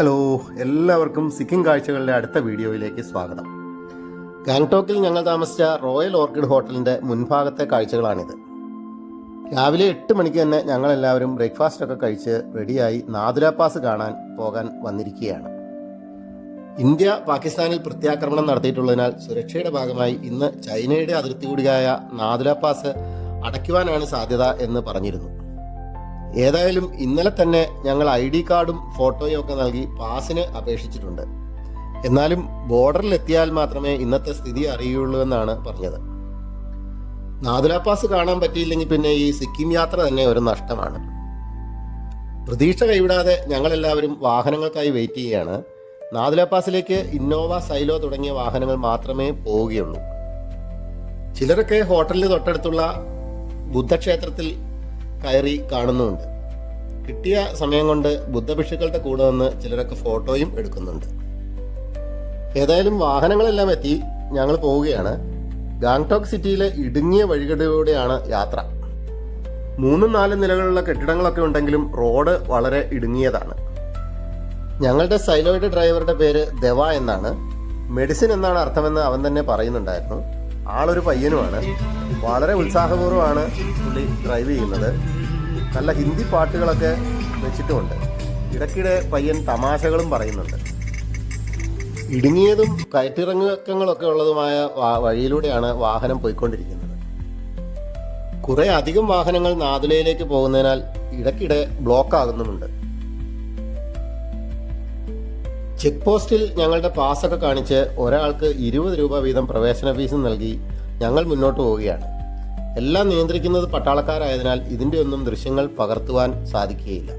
Hello എല്ലാവർക്കും സിക്കിം കാഴ്ചകളുടെ അടുത്ത വീഡിയോയിലേക്ക് സ്വാഗതം. ഗാങ്ടോക്കിൽ ഞങ്ങൾ താമസിച്ച റോയൽ ഓർക്കിഡ് ഹോട്ടലിന്റെ മുൻഭാഗത്തെ കാഴ്ചകളാണിത്. രാവിലെ എട്ട് മണിക്ക് തന്നെ ഞങ്ങളെല്ലാവരും ബ്രേക്ക്ഫാസ്റ്റ് ഒക്കെ കഴിച്ച് റെഡിയായി നാദുര പാസ് കാണാൻ പോകാൻ വന്നിരിക്കുകയാണ്. ഇന്ത്യ പാകിസ്ഥാനിൽ പ്രത്യാക്രമണം നടത്തിയിട്ടുള്ളതിനാൽ സുരക്ഷയുടെ ഭാഗമായി ഇന്ന് ചൈനയുടെ അതിർത്തി കൂടിയായ നാദുര പാസ് അടയ്ക്കുവാനാണ് സാധ്യത എന്ന് പറഞ്ഞിരുന്നു. ഏതായാലും ഇന്നലെ തന്നെ ഞങ്ങൾ ഐ ഡി കാർഡും ഫോട്ടോയും ഒക്കെ നൽകി പാസിന് അപേക്ഷിച്ചിട്ടുണ്ട്. എന്നാലും ബോർഡറിൽ എത്തിയാൽ മാത്രമേ ഇന്നത്തെ സ്ഥിതി അറിയുള്ളൂ എന്നാണ് പറഞ്ഞത്. നാദുല പാസ് കാണാൻ പറ്റിയില്ലെങ്കിൽ പിന്നെ ഈ സിക്കിം യാത്ര തന്നെ ഒരു നഷ്ടമാണ്. പ്രതീക്ഷ കൈവിടാതെ ഞങ്ങളെല്ലാവരും വാഹനങ്ങൾക്കായി വെയിറ്റ് ചെയ്യുകയാണ്. നാദുല പാസിലേക്ക് ഇന്നോവ സൈലോ തുടങ്ങിയ വാഹനങ്ങൾ മാത്രമേ പോവുകയുള്ളൂ. ചിലരൊക്കെ ഹോട്ടലിന് തൊട്ടടുത്തുള്ള ബുദ്ധക്ഷേത്രത്തിൽ കയറി കാണുന്നുമുണ്ട് കിട്ടിയ സമയം കൊണ്ട് ബുദ്ധഭിക്ഷുക്കളുടെ കൂടെ നിന്ന് ചിലരൊക്കെ ഫോട്ടോയും എടുക്കുന്നുണ്ട്. ഏതായാലും വാഹനങ്ങളെല്ലാം എത്തി. ഞങ്ങൾ പോവുകയാണ്. ഗാങ്ടോക്ക് സിറ്റിയിലെ ഇടുങ്ങിയ വഴികളിലൂടെയാണ് യാത്ര. മൂന്നും നാലും നിലകളുള്ള കെട്ടിടങ്ങളൊക്കെ ഉണ്ടെങ്കിലും റോഡ് വളരെ ഇടുങ്ങിയതാണ്. ഞങ്ങളുടെ സൈലോയിഡ് ഡ്രൈവറുടെ പേര് ദവ എന്നാണ്. മെഡിസിൻ എന്നാണ് അർത്ഥമെന്ന് അവൻ തന്നെ പറയുന്നുണ്ടായിരുന്നു. ആളൊരു പയ്യനുമാണ്. വളരെ ഉത്സാഹപൂർവമാണ് പുള്ളി ഡ്രൈവ് ചെയ്യുന്നത്. നല്ല ഹിന്ദി പാട്ടുകളൊക്കെ വെച്ചിട്ടുമുണ്ട്. ഇടയ്ക്കിടെ പയ്യൻ തമാശകളും പറയുന്നുണ്ട്. ഇടുങ്ങിയതും കയറ്റിറങ്ങക്കങ്ങളൊക്കെ ഉള്ളതുമായ വഴിയിലൂടെയാണ് വാഹനം പോയിക്കൊണ്ടിരിക്കുന്നത്. കുറെ അധികം വാഹനങ്ങൾ നാദുലയിലേക്ക് പോകുന്നതിനാൽ ഇടയ്ക്കിടെ ബ്ലോക്ക് ആകുന്നുമുണ്ട്. ചെക്ക് പോസ്റ്റിൽ ഞങ്ങളുടെ പാസ്സൊക്കെ കാണിച്ച് ഒരാൾക്ക് ഇരുപത് രൂപ വീതം പ്രവേശന ഫീസ് നൽകി ഞങ്ങൾ മുന്നോട്ട് പോവുകയാണ്. എല്ലാം നിയന്ത്രിക്കുന്നത് പട്ടാളക്കാരായതിനാൽ ഇതിന്റെ ഒന്നും ദൃശ്യങ്ങൾ പകർത്തുവാൻ സാധിക്കുകയില്ല.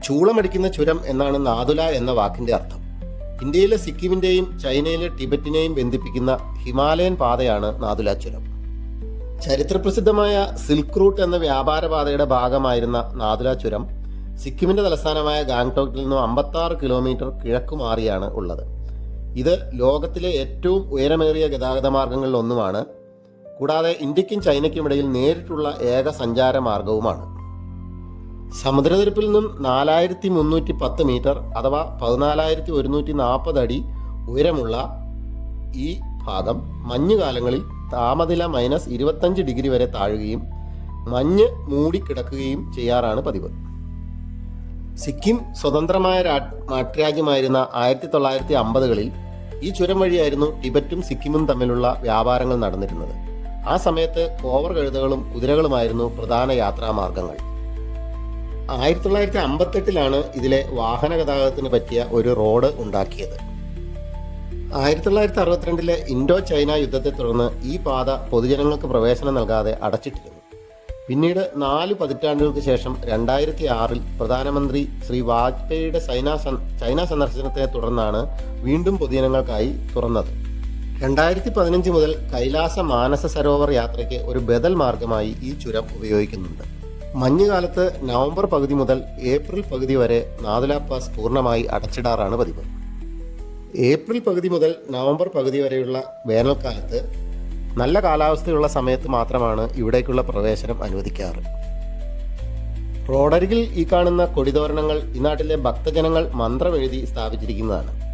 ചൂളമടിക്കുന്ന ചുരം എന്നാണ് നാദുല എന്ന വാക്കിന്റെ അർത്ഥം. ഇന്ത്യയിലെ സിക്കിമിന്റെയും ചൈനയിലെ ടിബറ്റിനെയും ബന്ധിപ്പിക്കുന്ന ഹിമാലയൻ പാതയാണ് നാദുല ചുരം. ചരിത്രപ്രസിദ്ധമായ സിൽക്ക് റൂട്ട് എന്ന വ്യാപാരപാതയുടെ ഭാഗമായിരുന്ന നാദുല ചുരം സിക്കിമിന്റെ തലസ്ഥാനമായ ഗാങ്ടോക്കിൽ നിന്നും അമ്പത്താറ് കിലോമീറ്റർ കിഴക്കു മാറിയാണ് ഉള്ളത്. ഇത് ലോകത്തിലെ ഏറ്റവും ഉയരമേറിയ ഗതാഗത മാർഗങ്ങളിൽ ഒന്നുമാണ് കൂടാതെ ഇന്ത്യക്കും ചൈനയ്ക്കും ഇടയിൽ നേരിട്ടുള്ള ഏക സഞ്ചാര മാർഗവുമാണ് സമുദ്രനിരപ്പിൽ നിന്നും നാലായിരത്തി മുന്നൂറ്റി പത്ത് മീറ്റർ അഥവാ പതിനാലായിരത്തി ഒരുന്നൂറ്റി നാൽപ്പത് അടി ഉയരമുള്ള ഈ ഭാഗം മഞ്ഞുകാലങ്ങളിൽ താപനില മൈനസ് ഇരുപത്തഞ്ച് ഡിഗ്രി വരെ താഴുകയും മഞ്ഞ് മൂടിക്കിടക്കുകയും ചെയ്യാറാണ് പതിവ്. സിക്കിം സ്വതന്ത്രമായ നാട്ടുരാജ്യമായിരുന്ന ആയിരത്തി തൊള്ളായിരത്തി അമ്പതുകളിൽ ഈ ചുരം വഴിയായിരുന്നു ടിബറ്റും സിക്കിമും തമ്മിലുള്ള വ്യാപാരങ്ങൾ നടന്നിരുന്നത്. ആ സമയത്ത് കോവർ കഴുതകളും കുതിരകളുമായിരുന്നു പ്രധാന യാത്രാമാർഗങ്ങൾ. ആയിരത്തി തൊള്ളായിരത്തി അമ്പത്തെട്ടിലാണ് ഇതിലെ വാഹന ഗതാഗതത്തിന് പറ്റിയ ഒരു റോഡ് ഉണ്ടാക്കിയത്. ആയിരത്തി തൊള്ളായിരത്തി അറുപത്തിരണ്ടിലെ ഇൻഡോ ചൈന യുദ്ധത്തെ തുടർന്ന് ഈ പാത പൊതുജനങ്ങൾക്ക് പ്രവേശനം നൽകാതെ അടച്ചിട്ടിരുന്നു. പിന്നീട് നാല് പതിറ്റാണ്ടുകൾക്ക് ശേഷം രണ്ടായിരത്തി ആറിൽ പ്രധാനമന്ത്രി ശ്രീ വാജ്പേയിയുടെ ചൈന ചൈന സന്ദർശനത്തെ തുടർന്നാണ് വീണ്ടും പൊതുജനങ്ങൾക്കായി തുറന്നത്. രണ്ടായിരത്തി പതിനഞ്ച് മുതൽ കൈലാസ മാനസ സരോവർ യാത്രയ്ക്ക് ഒരു ബദൽ മാർഗമായി ഈ ചുരം ഉപയോഗിക്കുന്നുണ്ട്. മഞ്ഞുകാലത്ത് നവംബർ പകുതി മുതൽ ഏപ്രിൽ പകുതി വരെ നാദുല പാസ് പൂർണമായി അടച്ചിടാറാണ് പതിവ്. ഏപ്രിൽ പകുതി മുതൽ നവംബർ പകുതി വരെയുള്ള വേനൽക്കാലത്ത് നല്ല കാലാവസ്ഥയുള്ള സമയത്ത് മാത്രമാണ് ഇവിടേക്കുള്ള പ്രവേശനം അനുവദിക്കാറ്. റോഡരികിൽ ഈ കാണുന്ന കൊടിതോരണങ്ങൾ ഈ നാട്ടിലെ ഭക്തജനങ്ങൾ മന്ത്രമെഴുതി സ്ഥാപിച്ചിരിക്കുന്നതാണ്.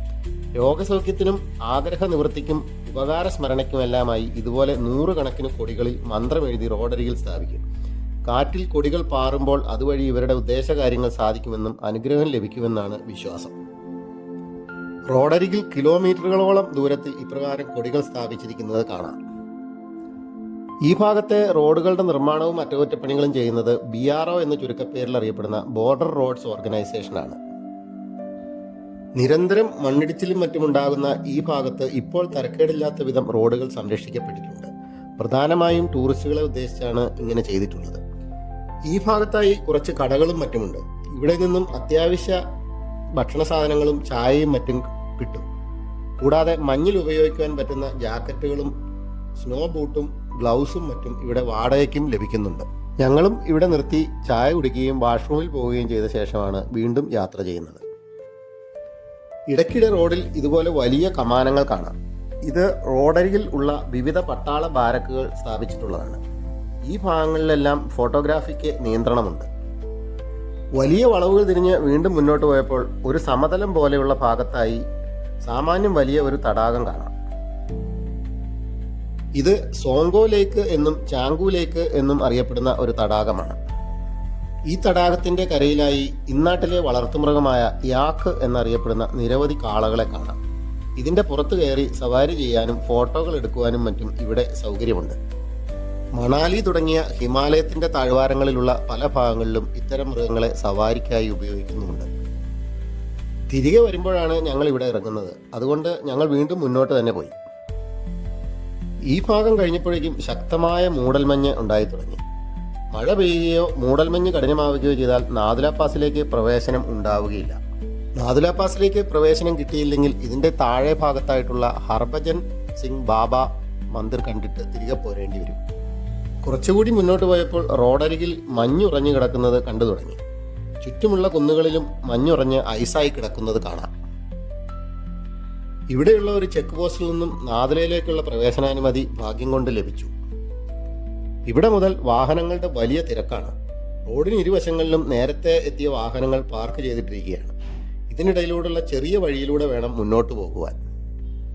രോഗസൗഖ്യത്തിനും ആഗ്രഹ നിവൃത്തിക്കും ഉപകാര സ്മരണയ്ക്കുമെല്ലാമായി ഇതുപോലെ നൂറുകണക്കിന് കൊടികളിൽ മന്ത്രമെഴുതി റോഡരികിൽ സ്ഥാപിക്കും. കാറ്റിൽ കൊടികൾ പാറുമ്പോൾ അതുവഴി ഇവരുടെ ഉദ്ദേശകാര്യങ്ങൾ സാധിക്കുമെന്നും അനുഗ്രഹം ലഭിക്കുമെന്നാണ് വിശ്വാസം. റോഡരികിൽ കിലോമീറ്ററുകളോളം ദൂരത്തിൽ ഇപ്രകാരം കൊടികൾ സ്ഥാപിച്ചിരിക്കുന്നത് കാണാം. ഈ ഭാഗത്തെ റോഡുകളുടെ നിർമ്മാണവും അറ്റകുറ്റപ്പണികളും ചെയ്യുന്നത് ബി ആർ ഒ എന്ന ചുരുക്കപ്പേരിൽ അറിയപ്പെടുന്ന ബോർഡർ റോഡ്സ് ഓർഗനൈസേഷനാണ്. നിരന്തരം മണ്ണിടിച്ചിലും മറ്റുമുണ്ടാകുന്ന ഈ ഭാഗത്ത് ഇപ്പോൾ തരക്കേടില്ലാത്ത വിധം റോഡുകൾ സംരക്ഷിക്കപ്പെട്ടിട്ടുണ്ട്. പ്രധാനമായും ടൂറിസ്റ്റുകളെ ഉദ്ദേശിച്ചാണ് ഇങ്ങനെ ചെയ്തിട്ടുള്ളത്. ഈ ഭാഗത്തായി കുറച്ച് കടകളും മറ്റുമുണ്ട്. ഇവിടെ നിന്നും അത്യാവശ്യ ഭക്ഷണ സാധനങ്ങളും ചായയും മറ്റും കിട്ടും. കൂടാതെ മഞ്ഞിൽ ഉപയോഗിക്കാൻ പറ്റുന്ന ജാക്കറ്റുകളും സ്നോ ബൂട്ടും ഗ്ലൗസും മറ്റും ഇവിടെ വാടകയ്ക്കും ലഭിക്കുന്നുണ്ട്. ഞങ്ങളും ഇവിടെ നിർത്തി ചായ കുടിക്കുകയും വാഷ്റൂമിൽ പോവുകയും ചെയ്ത ശേഷമാണ് വീണ്ടും യാത്ര ചെയ്യുന്നത്. ഇടയ്ക്കിടെ റോഡിൽ ഇതുപോലെ വലിയ കമാനങ്ങൾ കാണാം. ഇത് റോഡരികിൽ ഉള്ള വിവിധ പട്ടാള ബാരക്കുകൾ സ്ഥാപിച്ചിട്ടുള്ളതാണ്. ഈ ഭാഗങ്ങളിലെല്ലാം ഫോട്ടോഗ്രാഫിക്ക് നിയന്ത്രണമുണ്ട്. വലിയ വളവുകൾ തിരിഞ്ഞ് വീണ്ടും മുന്നോട്ട് പോയപ്പോൾ ഒരു സമതലം പോലെയുള്ള ഭാഗത്തായി സാമാന്യം വലിയ ഒരു തടാകം കാണാം. ഇത് സോങ്കോ ലേക്ക് എന്നും ചാങ്കു ലേക്ക് എന്നും അറിയപ്പെടുന്ന ഒരു തടാകമാണ്. ഈ തടാകത്തിന്റെ കരയിലായി ഇന്നാട്ടിലെ വളർത്തുമൃഗമായ യാക്ക് എന്നറിയപ്പെടുന്ന നിരവധി കാളകളെ കാണാം. ഇതിന്റെ പുറത്തു കയറി സവാരി ചെയ്യാനും ഫോട്ടോകൾ എടുക്കുവാനും മറ്റും ഇവിടെ സൗകര്യമുണ്ട്. മണാലി തുടങ്ങിയ ഹിമാലയത്തിന്റെ താഴ്വാരങ്ങളിലുള്ള പല ഭാഗങ്ങളിലും ഇത്തരം മൃഗങ്ങളെ സവാരിക്കായി ഉപയോഗിക്കുന്നുമുണ്ട്. തിരികെ വരുമ്പോഴാണ് ഞങ്ങൾ ഇവിടെ ഇറങ്ങുന്നത്. അതുകൊണ്ട് ഞങ്ങൾ വീണ്ടും മുന്നോട്ട് തന്നെ പോയി. ഈ ഭാഗം കഴിഞ്ഞപ്പോഴേക്കും ശക്തമായ മൂടൽമഞ്ഞ് ഉണ്ടായി തുടങ്ങി. മഴ പെയ്യുകയോ മൂടൽമഞ്ഞ് കഠിനമാവുകയോ ചെയ്താൽ നാദുല പാസിലേക്ക് പ്രവേശനം ഉണ്ടാവുകയില്ല. നാദുല പാസിലേക്ക് പ്രവേശനം കിട്ടിയില്ലെങ്കിൽ ഇതിന്റെ താഴെ ഭാഗത്തായിട്ടുള്ള ഹർഭജൻ സിംഗ് ബാബ മന്ദിർ കണ്ടിട്ട് തിരികെ പോരേണ്ടി വരും. കുറച്ചുകൂടി മുന്നോട്ട് പോയപ്പോൾ റോഡരികിൽ മഞ്ഞുറഞ്ഞു കിടക്കുന്നത് കണ്ടു തുടങ്ങി. ചുറ്റുമുള്ള കുന്നുകളിലും മഞ്ഞുറഞ്ഞ് ഐസായി കിടക്കുന്നത് കാണാം. ഇവിടെയുള്ള ഒരു ചെക്ക് പോസ്റ്റിൽ നിന്നും നാദലയിലേക്കുള്ള പ്രവേശനാനുമതി ഭാഗ്യം കൊണ്ട് ലഭിച്ചു. ഇവിടെ മുതൽ വാഹനങ്ങളുടെ വലിയ തിരക്കാണ്. റോഡിന് ഇരുവശങ്ങളിലും നേരത്തെ എത്തിയ വാഹനങ്ങൾ പാർക്ക് ചെയ്തിട്ടിരിക്കുകയാണ്. ഇതിനിടയിലൂടെയുള്ള ചെറിയ വഴിയിലൂടെ വേണം മുന്നോട്ട് പോകുവാൻ.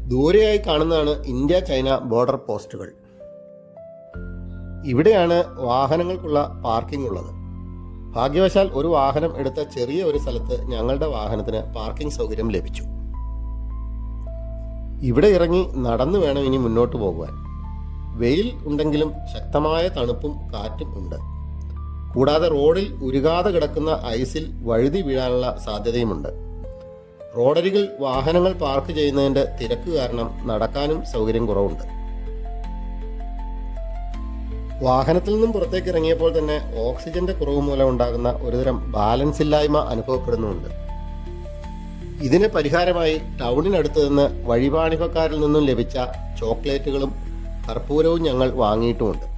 ദൂരെയായി കാണുന്നതാണ് ഇന്ത്യ ചൈന ബോർഡർ പോസ്റ്റുകൾ. ഇവിടെയാണ് വാഹനങ്ങൾക്കുള്ള പാർക്കിംഗ് ഉള്ളത്. ഭാഗ്യവശാൽ ഒരു വാഹനം എടുത്ത ചെറിയ ഒരു സ്ഥലത്ത് ഞങ്ങളുടെ വാഹനത്തിന് പാർക്കിംഗ് സൗകര്യം ലഭിച്ചു. ഇവിടെ ഇറങ്ങി നടന്നു വേണം ഇനി മുന്നോട്ട് പോകുവാൻ. വെയിൽ ഉണ്ടെങ്കിലും ശക്തമായ തണുപ്പും കാറ്റും ഉണ്ട്. കൂടാതെ റോഡിൽ ഉരുകാതെ കിടക്കുന്ന ഐസിൽ വഴുതി വീഴാനുള്ള സാധ്യതയുമുണ്ട്. റോഡരികിൽ വാഹനങ്ങൾ പാർക്ക് ചെയ്യുന്നതിന്റെ തിരക്ക് കാരണം നടക്കാനും സൗകര്യം കുറവുണ്ട്. വാഹനത്തിൽ നിന്നും പുറത്തേക്ക് ഇറങ്ങിയപ്പോൾ തന്നെ ഓക്സിജന്റെ കുറവ് മൂലം ഉണ്ടാകുന്ന ഒരുതരം ബാലൻസ് ഇല്ലായ്മ അനുഭവപ്പെടുന്നുണ്ട് ഇതിന് പരിഹാരമായി ടൗണിനടുത്ത് നിന്ന് വഴിപാണികക്കാരിൽ നിന്നും ലഭിച്ച ചോക്ലേറ്റുകളും കർപ്പൂരവും ഞങ്ങൾ വാങ്ങിയിട്ടുമുണ്ട്.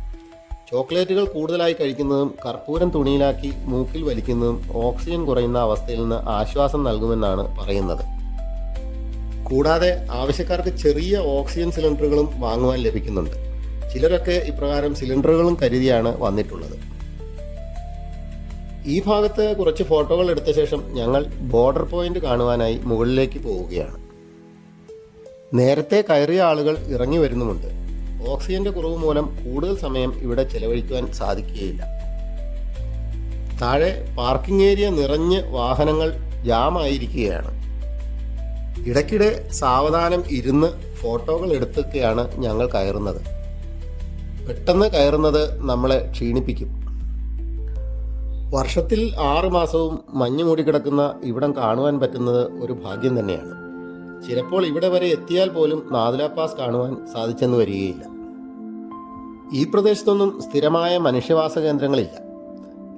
ചോക്ലേറ്റുകൾ കൂടുതലായി കഴിക്കുന്നതും കർപ്പൂരം തുണിയിലാക്കി മൂക്കിൽ വലിക്കുന്നതും ഓക്സിജൻ കുറയുന്ന അവസ്ഥയിൽ നിന്ന് ആശ്വാസം നൽകുമെന്നാണ് പറയുന്നത്. കൂടാതെ ആവശ്യക്കാർക്ക് ചെറിയ ഓക്സിജൻ സിലിണ്ടറുകളും വാങ്ങുവാൻ ലഭിക്കുന്നുണ്ട്. ചിലരൊക്കെ ഇപ്രകാരം സിലിണ്ടറുകളും കരുതിയാണ് വന്നിട്ടുള്ളത്. ഈ ഭാഗത്ത് കുറച്ച് ഫോട്ടോകൾ എടുത്ത ശേഷം ഞങ്ങൾ ബോർഡർ പോയിന്റ് കാണുവാനായി മുകളിലേക്ക് പോവുകയാണ്. നേരത്തെ കയറിയ ആളുകൾ ഇറങ്ങി വരുന്നുമുണ്ട്. ഓക്സിജന്റെ കുറവ് മൂലം കൂടുതൽ സമയം ഇവിടെ ചെലവഴിക്കുവാൻ സാധിക്കുകയില്ല. താഴെ പാർക്കിംഗ് ഏരിയ നിറഞ്ഞ് വാഹനങ്ങൾ ജാമായിരിക്കുകയാണ്. ഇടയ്ക്കിടെ സാവധാനം ഇരുന്ന് ഫോട്ടോകൾ എടുത്തൊക്കെയാണ് ഞങ്ങൾ കയറുന്നത്. പെട്ടെന്ന് കയറുന്നത് നമ്മളെ ക്ഷീണിപ്പിക്കും. വർഷത്തിൽ ആറ് മാസവും മഞ്ഞ് മൂടിക്കിടക്കുന്ന ഇവിടം കാണുവാൻ പറ്റുന്നത് ഒരു ഭാഗ്യം തന്നെയാണ്. ചിലപ്പോൾ ഇവിടെ വരെ എത്തിയാൽ പോലും നാദുല പാസ് കാണുവാൻ സാധിച്ചെന്ന് വരികയില്ല. ഈ പ്രദേശത്തൊന്നും സ്ഥിരമായ മനുഷ്യവാസ കേന്ദ്രങ്ങളില്ല.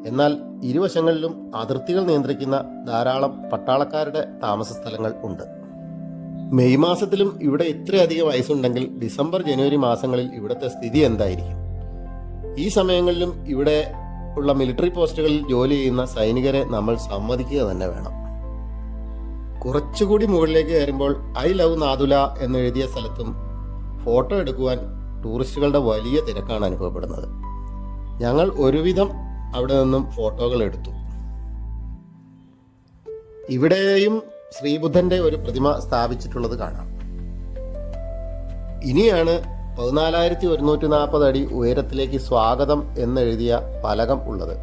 എന്നാൽ ഇരുവശങ്ങളിലും അതിർത്തികൾ നിയന്ത്രിക്കുന്ന ധാരാളം പട്ടാളക്കാരുടെ താമസ സ്ഥലങ്ങൾ ഉണ്ട്. മെയ് മാസത്തിലും ഇവിടെ ഇത്രയധികം ഐസുണ്ടെങ്കിൽ ഡിസംബർ ജനുവരി മാസങ്ങളിൽ ഇവിടുത്തെ സ്ഥിതി എന്തായിരിക്കും? ഈ സമയങ്ങളിലും ഇവിടെ ഉള്ള മിലിറ്ററി പോസ്റ്റുകളിൽ ജോലി ചെയ്യുന്ന സൈനികരെ നമ്മൾ സമ്മതിക്കുക തന്നെ വേണം. കുറച്ചുകൂടി മുകളിലേക്ക് കയറുമ്പോൾ ഐ ലവ് നാദുല എന്നെഴുതിയ സ്ഥലത്തും ഫോട്ടോ എടുക്കുവാൻ ടൂറിസ്റ്റുകളുടെ വലിയ തിരക്കാണ് അനുഭവപ്പെടുന്നത്. ഞങ്ങൾ ഒരുവിധം അവിടെ നിന്നും ഫോട്ടോകൾ എടുത്തു. ഇവിടെയും ശ്രീബുദ്ധന്റെ ഒരു പ്രതിമ സ്ഥാപിച്ചിട്ടുള്ളത് കാണാം. ഇനിയാണ് പതിനാലായിരത്തി ഒരുന്നൂറ്റി നാൽപ്പത് അടി ഉയരത്തിലേക്ക് സ്വാഗതം എന്നെഴുതിയ ഫലകം ഉള്ളത്.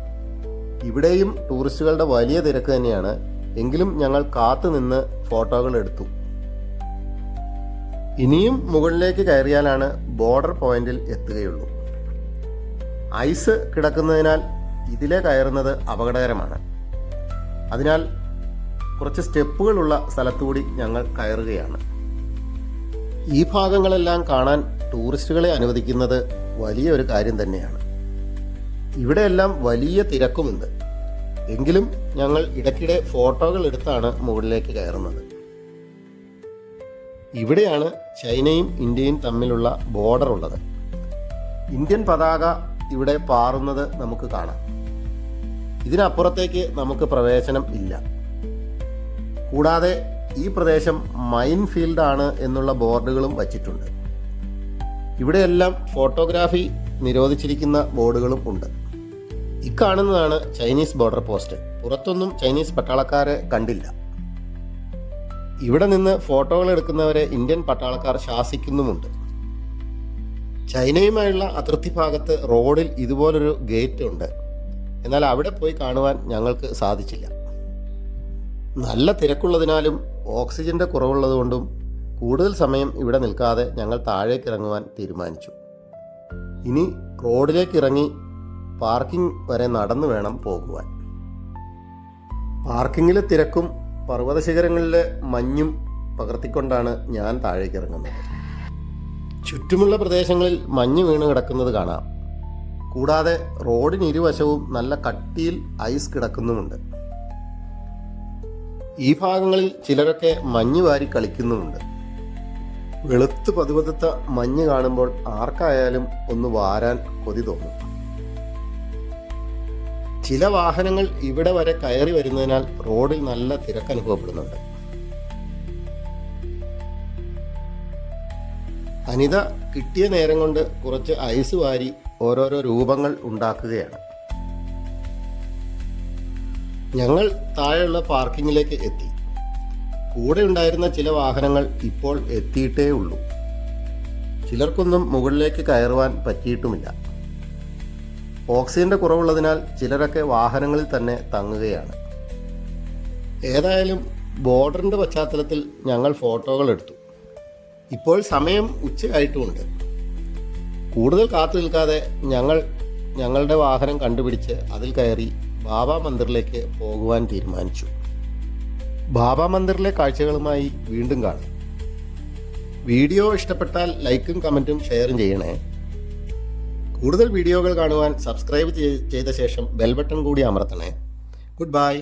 ഇവിടെയും ടൂറിസ്റ്റുകളുടെ വലിയ തിരക്ക് തന്നെയാണ് എങ്കിലും ഞങ്ങൾ കാത്തു നിന്ന് ഫോട്ടോകൾ എടുത്തു. ഇനിയും മുകളിലേക്ക് കയറിയാലാണ് ബോർഡർ പോയിന്റിൽ എത്തുകയുള്ളൂ. ഐസ് കിടക്കുന്നതിനാൽ ഇതിലെ കയറുന്നത് അപകടകരമാണ്. അതിനാൽ കുറച്ച് സ്റ്റെപ്പുകളുള്ള സ്ഥലത്തുകൂടി ഞങ്ങൾ കയറുകയാണ്. ഈ ഭാഗങ്ങളെല്ലാം കാണാൻ ടൂറിസ്റ്റുകളെ അനുവദിക്കുന്നത് വലിയൊരു കാര്യം തന്നെയാണ്. ഇവിടെയെല്ലാം വലിയ തിരക്കുമുണ്ട്. എങ്കിലും ഞങ്ങൾ ഇടയ്ക്കിടെ ഫോട്ടോകൾ എടുത്താണ് മുകളിലേക്ക് കയറുന്നത്. ഇവിടെയാണ് ചൈനയും ഇന്ത്യയും തമ്മിലുള്ള ബോർഡർ ഉള്ളത്. ഇന്ത്യൻ പതാക ഇവിടെ പാറുന്നത് നമുക്ക് കാണാം. ഇതിനപ്പുറത്തേക്ക് നമുക്ക് പ്രവേശനം ഇല്ല. കൂടാതെ ഈ പ്രദേശം മൈൻ ഫീൽഡ് ആണ് എന്നുള്ള ബോർഡുകളും വച്ചിട്ടുണ്ട്. ഇവിടെയെല്ലാം ഫോട്ടോഗ്രാഫി നിരോധിച്ചിരിക്കുന്ന ബോർഡുകളും ഉണ്ട്. ഇക്കാണുന്നതാണ് ചൈനീസ് ബോർഡർ പോസ്റ്റ്. പുറത്തൊന്നും ചൈനീസ് പട്ടാളക്കാരെ കണ്ടില്ല. ഇവിടെ നിന്ന് ഫോട്ടോകൾ എടുക്കുന്നവരെ ഇന്ത്യൻ പട്ടാളക്കാർ ശാസിക്കുന്നുമുണ്ട്. ചൈനയുമായുള്ള അതിർത്തി ഭാഗത്ത് റോഡിൽ ഇതുപോലൊരു ഗേറ്റ് ഉണ്ട്. എന്നാൽ അവിടെ പോയി കാണുവാൻ ഞങ്ങൾക്ക് സാധിച്ചില്ല. നല്ല തിരക്കുള്ളതിനാലും ഓക്സിജന്റെ കുറവുള്ളതുകൊണ്ടും കൂടുതൽ സമയം ഇവിടെ നിൽക്കാതെ ഞങ്ങൾ താഴേക്ക് ഇറങ്ങുവാൻ തീരുമാനിച്ചു. ഇനി റോഡിലേക്ക് ഇറങ്ങി പാർക്കിംഗ് വരെ നടന്നു വേണം പോകുവാൻ. പാർക്കിങ്ങിലെ തിരക്കും പർവത ശിഖരങ്ങളിലെ മഞ്ഞും പകർത്തിക്കൊണ്ടാണ് ഞാൻ താഴേക്ക് ഇറങ്ങുന്നത്. ചുറ്റുമുള്ള പ്രദേശങ്ങളിൽ മഞ്ഞ് വീണ് കിടക്കുന്നത് കാണാം. കൂടാതെ റോഡിന് ഇരുവശവും നല്ല കട്ടിയിൽ ഐസ് കിടക്കുന്നുമുണ്ട്. ഈ ഭാഗങ്ങളിൽ ചിലരൊക്കെ മഞ്ഞ് വാരി കളിക്കുന്നുമുണ്ട്. വെളുത്ത് പതുപതുത്ത മഞ്ഞ് കാണുമ്പോൾ ആർക്കായാലും ഒന്ന് വാരാൻ കൊതി തോന്നും. ചില വാഹനങ്ങൾ ഇവിടെ വരെ കയറി വരുന്നതിനാൽ റോഡിൽ നല്ല തിരക്ക് അനുഭവപ്പെടുന്നുണ്ട്. അനിത കിട്ടിയ നേരം കൊണ്ട് കുറച്ച് ഐസ് വാരി ഓരോരോ രൂപങ്ങൾ ഉണ്ടാക്കുകയാണ്. ഞങ്ങൾ താഴെയുള്ള പാർക്കിങ്ങിലേക്ക് എത്തി. കൂടെ ഉണ്ടായിരുന്ന ചില വാഹനങ്ങൾ ഇപ്പോൾ എത്തിയിട്ടേ ഉള്ളൂ. ചിലർക്കൊന്നും മുകളിലേക്ക് കയറുവാൻ പറ്റിയിട്ടുമില്ല. ഓക്സിജന്റെ കുറവുള്ളതിനാൽ ചിലരൊക്കെ വാഹനങ്ങളിൽ തന്നെ തങ്ങുകയാണ്. ഏതായാലും ബോർഡറിന്റെ പശ്ചാത്തലത്തിൽ ഞങ്ങൾ ഫോട്ടോകൾ എടുത്തു. ഇപ്പോൾ സമയം ഉച്ചയായിട്ടുമുണ്ട് കൂടുതൽ കാത്തു നിൽക്കാതെ ഞങ്ങൾ ഞങ്ങളുടെ വാഹനം കണ്ടുപിടിച്ച് അതിൽ കയറി ബാബ മന്ദിറിലേക്ക് പോകുവാൻ തീരുമാനിച്ചു. ബാബ മന്ദിറിലെ കാഴ്ചകളുമായി വീണ്ടും കാണാം. വീഡിയോ ഇഷ്ടപ്പെട്ടാൽ ലൈക്കും കമന്റും ഷെയറും ചെയ്യണേ. കൂടുതൽ വീഡിയോകൾ കാണുവാൻ സബ്സ്ക്രൈബ് ചെയ്ത ശേഷം ബെൽ ബട്ടൺ കൂടി അമർത്തണേ. Good bye